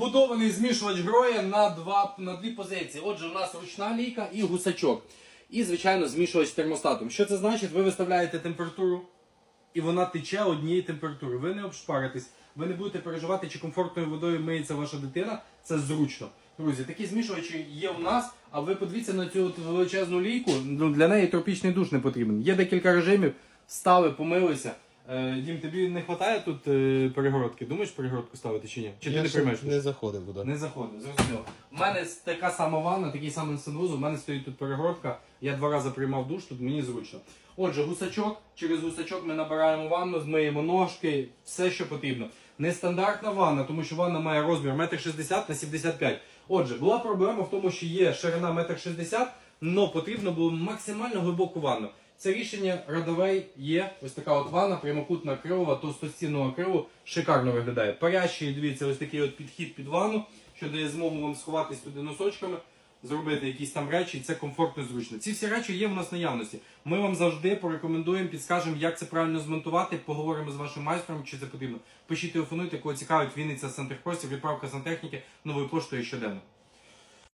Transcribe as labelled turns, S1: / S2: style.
S1: Вбудований змішувач гроя на, два, на дві позиції. Отже, у нас ручна лійка і гусачок. І, звичайно, змішувач з термостатом. Що це значить? Ви виставляєте температуру, і вона тече однієї температури. Ви не обшпаритесь, ви не будете переживати, чи комфортною водою миється ваша дитина. Це зручно. Друзі, такі змішувачі є у нас, а ви подивіться на цю величезну лійку. Ну, для неї тропічний душ не потрібен. Є декілька режимів, стали, помилися. Е, Дім, тобі не вистачає тут е, перегородки? Думаєш перегородку ставити чи ні? Чи ти
S2: Я
S1: не
S2: ще
S1: приймеш?
S2: не заходив туди.
S1: Не заходить, зрозуміло. У мене така сама ванна, такий самий санвузол, у мене стоїть тут перегородка. Я два рази приймав душ, тут мені зручно. Отже, гусачок. Через гусачок ми набираємо ванну, змиємо ножки, все, що потрібно. Нестандартна ванна, тому що ванна має розмір 1,60 м на 75 Отже, була проблема в тому, що є ширина 1,60 м, але потрібно було максимально глибоку ванну. Це рішення Радовей є. Ось така от ванна, прямокутна крилова, товстостінного криву, шикарно виглядає. Парящий, дивіться, ось такий от підхід під ванну, що дає змогу вам сховатись туди носочками, зробити якісь там речі, і це комфортно зручно. Ці всі речі є в нас наявності. Ми вам завжди порекомендуємо, підскажемо, як це правильно змонтувати, поговоримо з вашим майстром, чи це потрібно. Пишіть телефонуйте, кого цікавить Вінниця Сантехпростір, відправка сантехніки новою поштою щоденно.